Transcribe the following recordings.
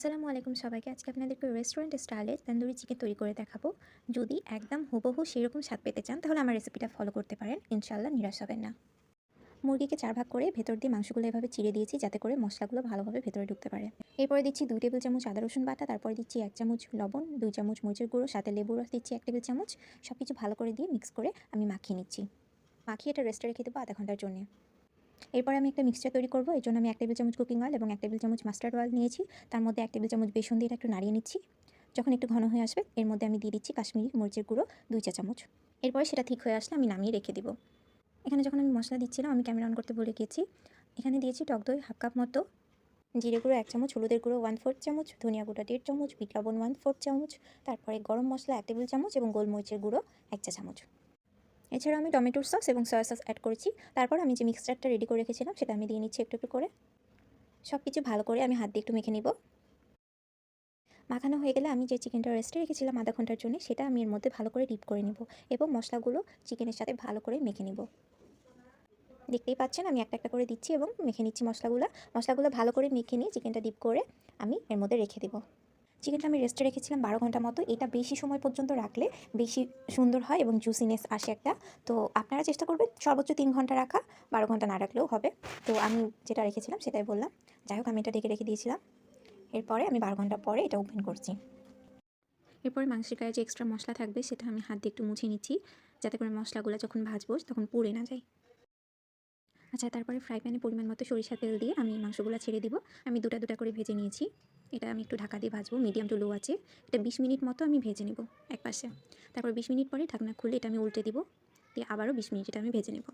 আসসালামু আলাইকুম সবাইকে। আজকে আপনাদেরকে রেস্টুরেন্ট স্টাইলে তন্দুরি চিকেন তৈরি করে দেখাবো। যদি একদম হুবহু সেরকম স্বাদ পেতে চান, তাহলে আমার রেসিপিটা ফলো করতে পারেন। ইনশাল্লাহ নিরাশ হবেন না। মুরগিকে চার ভাগ করে ভেতর দিয়ে মাংসগুলো এভাবে চিড়ে দিয়েছি, যাতে করে মশলাগুলো ভালোভাবে ভেতরে ঢুকতে পারে। এরপরে দিচ্ছি দুই টেবিল চামচ আদা, রসুন বাটা, তারপরে দিচ্ছি এক চামচ লবণ, দুই চামচ মরিচের গুঁড়ো, সাথে লেবু রস দিচ্ছি এক টেবিল চামচ। সব কিছু ভালো করে দিয়ে মিক্স করে আমি মাখিয়ে নিচ্ছি। মাখিয়ে এটা রেস্টে রেখে দেবো আধা ঘণ্টার জন্য। এরপরে আমি একটা মিক্সচার তৈরি করব। এর জন্য আমি এক টেবিল চামচ কুকিং অয়েল এবং এক টেবিল চামচ মাস্টার্ড অয়েল নিয়েছি। তার মধ্যে এক টেবিল চামচ বেসন দিয়ে একটু নাড়িয়ে নিচ্ছি। যখন একটু ঘন হয়ে আসবে, এর মধ্যে আমি দিয়ে দিচ্ছি কাশ্মীরি মরিচের গুঁড়ো, দুই চা চামচ। এরপরে সেটা ঠিক হয়ে আসলে আমি নামিয়ে রেখে দিব। এখানে যখন আমি মশলা দিচ্ছিলাম, আমি ক্যামেরা অন করতে ভুলে গিয়েছি এখানে দিয়েছি টক দই হাফ কাপ মতো। জিরে গুঁড়ো এক চামচ, হলুদের গুঁড়ো ওয়ান ফোর্থ চামচ, ধনিয়া গুঁড়ো দেড় চামচ, বিট লবণ ওয়ান ফোর্থ চামচ। তারপরে গরম মশলা এক টেবিল চামচ এবং গোলমরিচের গুঁড়ো এক চা চামচ। এছাড়া আমি টমেটোর সস এবং সয়া সস অ্যাড করেছি। তারপর আমি যে মিক্সচারটা রেডি করে রেখেছিলাম, সেটা আমি দিয়ে নিচ্ছি একটু একটু করে। সব কিছু ভালো করে আমি হাত দিয়ে একটু মেখে নিব। মাখানো হয়ে গেলে আমি যে চিকেনটা রেস্টে রেখেছিলাম আধা ঘণ্টার জন্য, সেটা আমি এর মধ্যে ভালো করে ডিপ করে নিব এবং মশলাগুলো চিকেনের সাথে ভালো করে মেখে নিব। দেখতেই পাচ্ছেন, আমি একটা একটা করে দিচ্ছি এবং মেখে নিচ্ছি মশলাগুলো। মশলাগুলো ভালো করে মেখে নিয়ে চিকেনটা ডিপ করে আমি এর মধ্যে রেখে দেবো। চিকেনটা আমি রেস্টে রেখেছিলাম বারো ঘণ্টা মতো। এটা বেশি সময় পর্যন্ত রাখলে বেশি সুন্দর হয় এবং জুসিনেস আসে একটা। তো আপনারা চেষ্টা করবেন সর্বোচ্চ তিন ঘণ্টা রাখা, বারো ঘণ্টা না রাখলেও হবে। তো আমি যেটা রেখেছিলাম সেটাই বললাম। যাই হোক, আমি এটা ঢেকে রেখে দিয়েছিলাম। এরপরে আমি বারো ঘণ্টা পরে এটা ওপেন করছি। এরপরে মাংসের গায়ে যে এক্সট্রা মশলা থাকবে সেটা আমি হাত দিয়ে একটু মুছে নিচ্ছি। যাতে করে মশলাগুলো যখন ভাজবো তখন পুড়ে না যায়। আচ্ছা তারপরে ফ্রাই প্যানে পরিমাণ মতো সরিষা তেল দিয়ে আমি মাংসগুলো ছেড়ে দিব। আমি দুটা দুটা করে ভেজে নিয়েছি। এটা আমি একটু ঢাকা দিয়ে ভাজবো মিডিয়াম টু লো আছে। এটা বিশ মিনিট মতো আমি ভেজে নেব এক পাশে। তারপর বিশ মিনিট পরে ঢাকনা খুলে এটা আমি উল্টে দিব। দিয়ে আবারও বিশ মিনিট এটা আমি ভেজে নেব।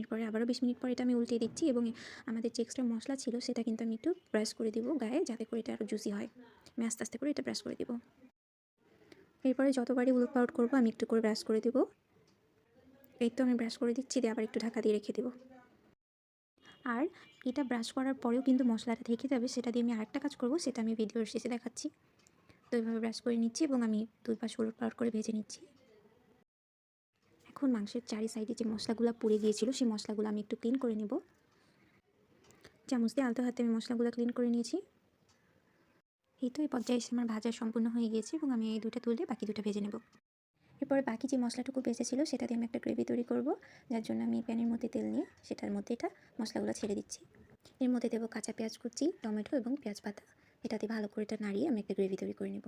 এরপরে আবারও বিশ মিনিট পরে এটা আমি উল্টে দিচ্ছি এবং আমাদের যে এক্সট্রা মশলা ছিল সেটা কিন্তু আমি একটু ব্রাশ করে দিব গায়ে যাতে করে এটা আরও জুসি হয়। আমি আস্তে আস্তে করে এটা ব্রাশ করে দিব। এরপরে যতবারই উলট পাউট করব আমি একটু করে ব্রাশ করে দেবো। এই তো আমি ব্রাশ করে দিচ্ছি, দিয়ে আবার একটু ঢাকা দিয়ে রেখে দেবো। আর এটা ব্রাশ করার পরেও কিন্তু মশলাটা থেকে যাবে, সেটা দিয়ে আমি আরেকটা কাজ করব, সেটা আমি ভিডিওর শেষে দেখাচ্ছি। তো এইভাবে ব্রাশ করে নিচ্ছি এবং আমি দুই পাশ উলট পালট করে ভেজে নিচ্ছি। এখন মাংসের চারি সাইডে যে মশলাগুলো পুড়ে গিয়েছিল, সেই মশলাগুলো আমি একটু ক্লিন করে নেব। চামচ দিয়ে আলতো হাতে আমি মশলাগুলো ক্লিন করে নিয়েছি। এই তো এই পর্যায়ে আমার ভাজা সম্পূর্ণ হয়ে গিয়েছে এবং আমি এই দুটা তুলে বাকি দুটা ভেজে নেব। এরপরে বাকি যে মশলাটুকু ছিল, সেটা দিয়ে আমি একটা গ্রেভি তৈরি করব। যার জন্য আমি প্যানের মধ্যে তেল নিয়ে সেটার মধ্যে এটা মশলাগুলো ছেড়ে দিচ্ছি। এর মধ্যে দেবো কাঁচা পেঁয়াজ কুচি, টমেটো এবং পেঁয়াজ পাতা। এটাতে ভালো করে এটা নাড়িয়ে আমি একটা গ্রেভি তৈরি করে নেব।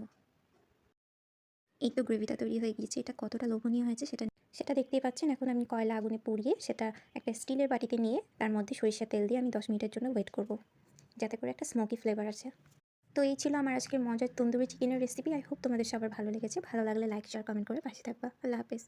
এই তো গ্রেভিটা তৈরি হয়ে গিয়েছে। এটা কতটা লোভনীয় হয়েছে সেটা সেটা দেখতেই পাচ্ছেন। এখন আমি কয়লা আগুনে পুড়িয়ে সেটা একটা স্টিলের বাটিতে নিয়ে তার মধ্যে সরিষা তেল দিয়ে আমি দশ মিনিটের জন্য ওয়েট করব। যাতে করে একটা স্মোকি ফ্লেভার আছে তো এই ছিল আমার আজকের মজার তন্দুরি চিকেনের রেসিপি আই হোপ তোমাদের সবার ভালো লেগেছে। ভালো লাগলে লাইক শেয়ার কমেন্ট করে পাশে থাকবা। আল্লাহ হাফেজ।